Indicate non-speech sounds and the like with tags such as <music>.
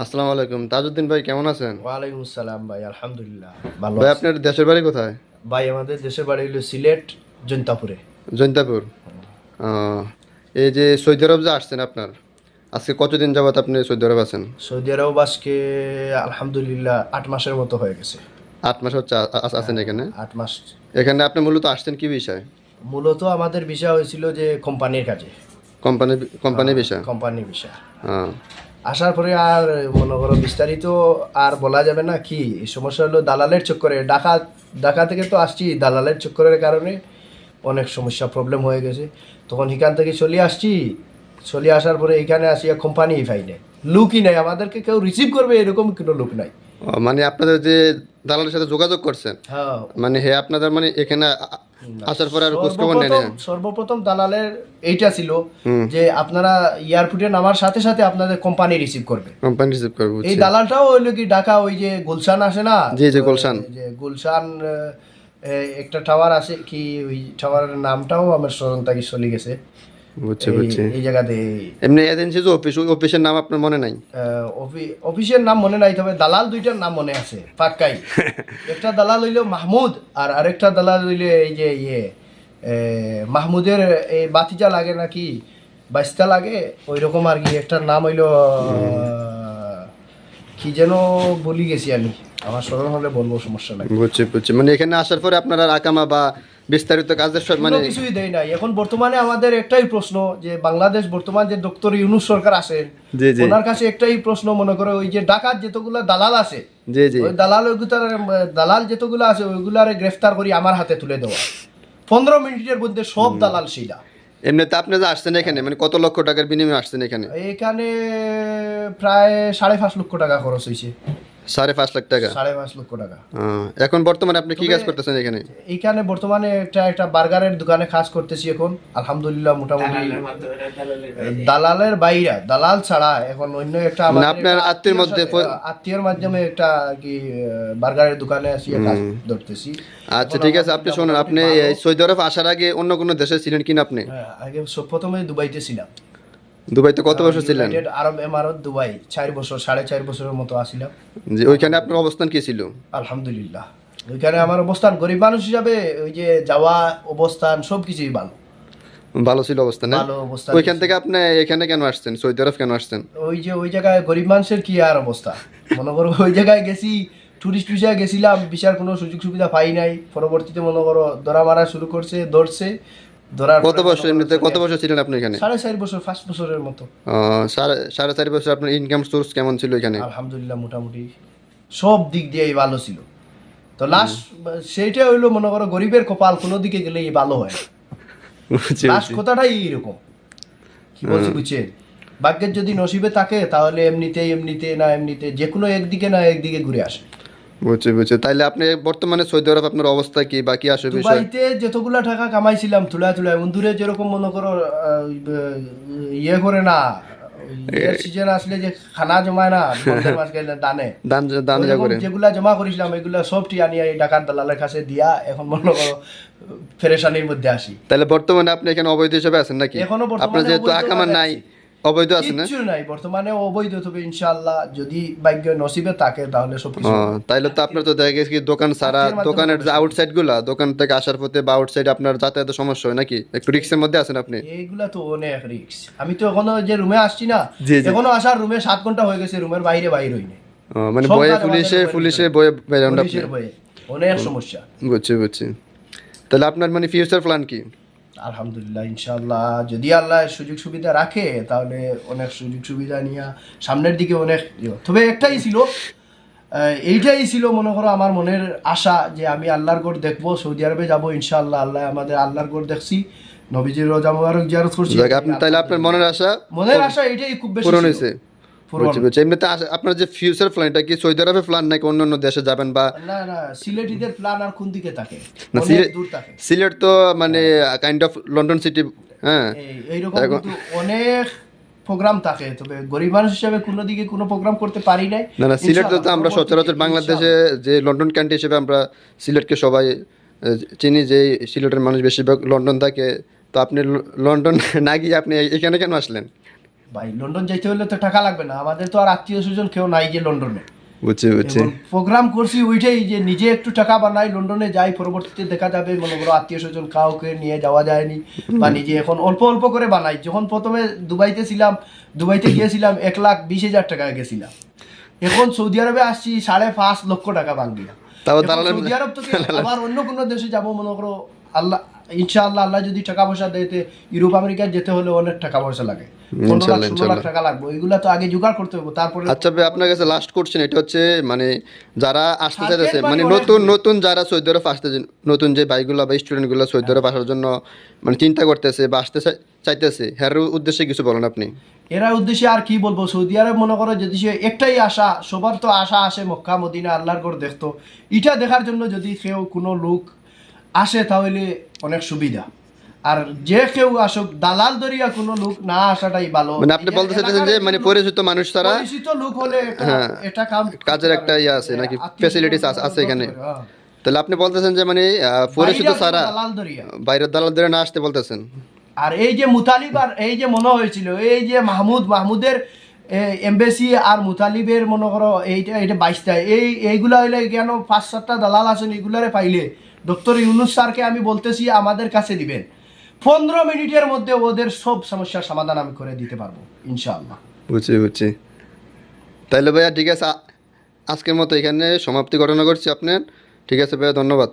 আসসালামু আলাইকুম। তাজউদ্দিন ভাই কেমন আছেন? ওয়ালাইকুম আসসালাম ভাই আলহামদুলিল্লাহ ভালো ভাই আপনার দেশের বাড়ি কোথায়? ভাই আমাদের দেশের বাড়ি হলো সিলেট জৈন্তাপুরে। জৈন্তাপুর। এই যে সৌদি আরব যে আসছেন আপনার আজকে কতদিন যাবত আপনি সৌদি আরব আছেন? সৌদি আরব আজকে আলহামদুলিল্লাহ আট মাসের মতো হয়ে গেছে। আট মাস হচ্ছে আছেন এখানে? আট মাস। এখানে আপনি মূলত আসছেন কি বিষয়? মূলত আমাদের বিষয় হয়েছিল যে কোম্পানির কাজে। কোম্পানি কোম্পানি বিষয়? কোম্পানি বিষয়। হ্যাঁ আসার পরে আর মনে করো বিস্তারিত আর বলা যাবে না কি। এই সমস্যা হলো দালালের চক্করে। ঢাকা ঢাকা থেকে তো আসছি দালালের চক্করের কারণে। অনেক সমস্যা প্রবলেম হয়ে গেছে। তখন এখান থেকে চলে আসছি। চলে আসার পরে এখানে আসিয়া কোম্পানি পাই নাই লুকই নাই। আমাদেরকে কেউ রিসিভ করবে এরকম কোনো লুক নাই। মানে আপনাদের যে দালালের সাথে যোগাযোগ করছেন? হ্যাঁ। মানে হে আপনাদের মানে এখানে আসার পর আর নেন সর্বপ্রথম সর্বপ্রথম দালালের এইটা ছিল যে আপনারা এয়ারপোর্টে নামার সাথে সাথে আপনাদের কোম্পানি রিসিভ করবে। কোম্পানি রিসিভ করবে এই দালালটাও হইল কি ঢাকা ওই যে গুলশান আসে না? জি, জি, গুলশান। যে গুলশান একটা টাওয়ার আছে কি ওই টাওয়ারের নামটাও আমার স্মরণ থাকি চলে গেছে। বুঝছি এই- এই জায়গাতে এমনি এজেন্সি যে অফিস অফিসের নাম আপনার মনে নাই? অফিসের নাম মনে নাই তবে দালাল দুইটার নাম মনে আছে পাক্কাই। <laughs> একটা দালাল হইল মাহমুদ আর আরেকটা দালাল হইল এই যে ইয়ে মাহমুদের এই বাতিজা লাগে নাকি বাইস্তা লাগে ওই রকম আর কি একটার নাম হইল কি যেন বলি গেছি আমি আমার স্মরণ হলে বলব সমস্যা নাই। বুঝছি বুঝছি। মানে এখানে আসার পরে আপনারা আকামা বা বিস্তারিত কাজের সব মানে কিছুই দেয় নাই। এখন বর্তমানে আমাদের একটাই প্রশ্ন যে বাংলাদেশ বর্তমান যে ডক্টর ইউনুস সরকার আছেন জি জি। ওনার কাছে একটাই প্রশ্ন মনে করো ওই যে ডাকাত যেতগুলো দালাল আছে জি জি। ওই দালাল ওইগুলার দালাল যেতগুলো আছে ওইগুলারে গ্রেফতার করি আমার হাতে তুলে দেওয়া। পনেরো মিনিটের মধ্যে সব দালাল সেইটা এমনিতে আপনি যে আসছেন এখানে মানে কত লক্ষ টাকার বিনিময়ে আসছেন এখানে? এখানে প্রায় সাড়ে পাঁচ লক্ষ টাকা খরচ হয়েছে সাড়ে পাঁচ লাখ টাকা? সাড়ে পাঁচ লক্ষ টাকা। এখন বর্তমানে আপনি কি কাজ করতেছেন এখানে? এইখানে বর্তমানে একটা একটা বার্গারের দোকানে কাজ করতেছি এখন। আলহামদুলিল্লাহ মোটামুটি দালালের বাইরা দালাল ছাড়া এখন অন্য একটা মানে আপনার আত্মীয়ের মধ্যে আত্মীয়ের মাধ্যমে একটা কি বার্গারের দোকানে আসি কাজ ধরতেছি। আচ্ছা ঠিক আছে আপনি শুনুন আপনি এই সৌদি আরব আসার আগে অন্য কোনো দেশে ছিলেন কিনা আপনি? হ্যাঁ, আগে সব প্রথমে দুবাইতে ছিলাম। দুবাইতে কত বছর ছিলেন? আরব এমারত দুবাই। চার বছর সাড়ে চার বছরের মতো আসিলাম। যে ওইখানে আপনার অবস্থান কি ছিল? আলহামদুলিল্লাহ। ওইখানে আমার অবস্থান গরিব মানুষ হিসাবে ওই যে যাওয়া অবস্থান সব কিছুই ভালো। ভালো ছিল? ভালো অবস্থান ওইখান থেকে আপনি এখানে কেন আসছেন? সৌদি আরব কেন আসছেন? ওই যে ওই জায়গায় গরিব মানুষের কি আর অবস্থা? মনে করো ওই জায়গায় গেছি টুরিস্ট ভিসায় গেছিলাম ভিসার কোনো সুযোগ সুবিধা পাই নাই। পরবর্তীতে মনে করো ধরা মারা শুরু করছে ধরছে ধরার কত বছর এমনিতে কত বছর ছিলেন আপনি এখানে? সাড়ে চার বছর পাঁচ বছরের মতো। সাড়ে সাড়ে চারি বছর আপনার ইনকাম সোর্স কেমন ছিল এখানে? আলহামদুলিল্লাহ মোটামুটি সব দিক দিয়েই ভালো ছিল। তো লাস্ট সেইটা হইল মনে করো গরিবের কপাল কোনো দিকে গেলেই ভালো হয়। <laughs> লাস্ট কথাটাই এইরকম। কি বলছি বুঝছেন? ভাগ্যের যদি নসিবে থাকে তাহলে এমনিতে এমনিতে না এমনিতে যে কোনো একদিকে না একদিকে ঘুরে আসে। বুঝছি বুঝছি। তাইলে আপনি বর্তমানে সৌদি আরব আপনার অবস্থা কি বাকি আসে বিষয়? দুবাইতে যতগুলা টাকা কামাইছিলাম তুলায় বন্ধুরে যেরকম মনে করো ইয়ে করে না সিজন আসলে যে খানা জমায় না <laughs> দানে। দান দান যা করে। যেগুলা জমা করেছিলাম এগুলা সবটি আনি এই ডাকাত দালালের কাছে দিয়া এখন মনে করো ফেরেশানির মধ্যে আসি। তাহলে বর্তমানে আপনি এখানে অবৈধ হিসেবে আছেন নাকি? এখনও বর্তমানে আপনার যেহেতু আকামার নাই। অবৈধ আছে না? কিচ্ছু নাই বর্তমানে অবৈধ তবে ইনশাআল্লাহ যদি ভাগ্য নসিবে থাকে তাহলে সব কিছু তাইলে তো আপনার তো দেখা গেছে কি দোকান সারা দোকানের যে আউটসাইডগুলা দোকান থেকে আসার পথে বা আউটসাইড আপনার যাতায়াতের সমস্যা হয় নাকি? একটু রিক্সের মধ্যে আছেন আপনি? এইগুলা তো অনেক রিক্স আমি তো এখনও যে রুমে আসছি না। এখনও আসার রুমে সাত ঘণ্টা হয়ে গেছে রুমের বাইরে বাইরে হইনি মানে বয়ে পুলিশে পুলিশে বয়ে আপনি? ভয়ে অনেক সমস্যা। বুঝছি বুঝছি। তাহলে আপনার মানে ফিউচার প্ল্যান কি? আলহামদুলিল্লাহ ইনশাআল্লাহ যদি আল্লাহ সুযোগ সুবিধা রাখে তাহলে অনেক সুযোগ সুবিধা নিয়ে সামনের দিকে অনেক। তবে একটাই ছিল এইটাই ছিল মনে করো আমার মনের আশা যে আমি আল্লাহর গড় দেখব সৌদি আরবে যাব ইনশাল্লাহ আল্লাহ আমাদের আল্লাহর গড় দেখছি নবীজির রোজা মুবারক জিয়ারত করছি আপনি তাহলে আপনার মনের আশা মনের আশা এটাই খুব বেশি পূরণ হয়েছে পূরণ। বুঝছি বুঝছি এমনিতে আপনার যে ফিউচার প্ল্যান এটা কি সৌদি আরবে প্ল্যান নাকি অন্য অন্য দেশে যাবেন বা না না সিলেটিদের প্ল্যান আর কোন দিকে থাকে? না, সিলেট- দূর থাকে। সিলেট তো মানে কাইন্ড অফ লন্ডন সিটি হ্যাঁ। এইরকম কিন্তু অনেক প্রোগ্রাম থাকে। তবে গরিব মানুষ হিসেবে কোনো দিকে কোনো প্রোগ্রাম করতে পারি নাই। না না সিলেট তো আমরা সচরাচর বাংলাদেশে যে লন্ডন কান্ট্রি হিসেবে আমরা সিলেটকে সবাই চিনি যে সিলেটের মানুষ বেশিরভাগ লন্ডন থাকে। তো আপনি লন্ডন না গিয়ে আপনি এখানে কেন আসলেন? ভাই লন্ডন যাইতে হলে তো টাকা লাগবে না। আমাদের তো আর আত্মীয় স্বজন কেউ নাই যে লন্ডনে। বুঝছি বুঝছি। প্রোগ্রাম করছি ওইটাই যে নিজে একটু টাকা বানাই লন্ডনে যাই পরবর্তীতে দেখা যাবে মনে করো আত্মীয় স্বজন কাউকে নিয়ে যাওয়া যায়নি বা নিজে এখন অল্প অল্প করে বানাই। যখন প্রথমে দুবাইতে ছিলাম দুবাইতে গিয়েছিলাম এক লাখ বিশ হাজার টাকা গেছিলাম। এখন সৌদি আরবে আসছি সাড়ে পাঁচ লক্ষ টাকা দালালের- সৌদি আরব তো আবার অন্য কোনো দেশে যাব মনে করো আল্লাহ ইনশাআল্লাহ আল্লাহ যদি টাকা পয়সা দেতে ইউরোপ আমেরিকা যেতে হলে অনেক টাকা পয়সা লাগে। পনেরো ইনশাআল্লাহ, টাকা লাগবে। ওইগুলা তো আগে জোগাড় করতে হবে। তারপরে আচ্ছা ভাই আপনার কাছে লাস্ট কোশ্চেন এটা হচ্ছে মানে যারা আসতে চাইতেছে মানে মানে নতুন নতুন যারা সৌদি আরব আসতে নতুন যে বাইকগুলো বা স্টুডেন্টগুলো সৌদি আরব আসার জন্য মানে চিন্তা করতেছে বা আসতে চাই- চাইতেছে হ্যার উদ্দেশ্যে কিছু বলেন আপনি। এরা উদ্দেশ্যে আর কি বলব? সৌদি আরব মনে করো যদি সে একটাই আশা সবার তো আশা আসে মক্কা মদিনা আল্লাহর ঘর দেখতো। এটা দেখার জন্য যদি কেউ কোনো লোক আসে তাহলে অনেক সুবিধা আর যে কেউ আসুক দালাল দরিয়া কোনো লোক না আসাটাই ভালো মানে আপনি বলতে চাইতেছেন যে মানে পরিচিত মানুষ ছাড়া পরিচিত লোক হলে এটা- হ্যাঁ, কাম কাজের একটা ইয়ে আছে নাকি? স্বজন আছে- এখানে? হ্যাঁ। তাহলে আপনি বলতেছেন যে মানে পরিচিত দালাল দরিয়া বাইরের দালাল ধরে না আসতে বলতেছেন আর এই যে মুতালিব আর এই যে মনে হয়েছিল এই যে মাহমুদ মাহমুদের এমবেসি আর মুতালিবের মনে করো এইটা এইটা বাইশটা এই এইগুলা হইলে কেন পাঁচ সাতটা দালাল আছেন এগুলারে পাইলে ডক্টর ইউনুস স্যারকে আমি বলতেছি, আমাদের কাছে দিবেন। পনেরো মিনিটের মধ্যে ওদের সব সমস্যার সমাধান আমি করে দিতে পারব, ইনশাআল্লাহ। বুঝছি বুঝছি। তাহলে ভাইয়া, ঠিক আছে আজকের মতো এখানে সমাপ্তি ঘটনা করছি আপনার। ঠিক আছে ভাইয়া, ধন্যবাদ।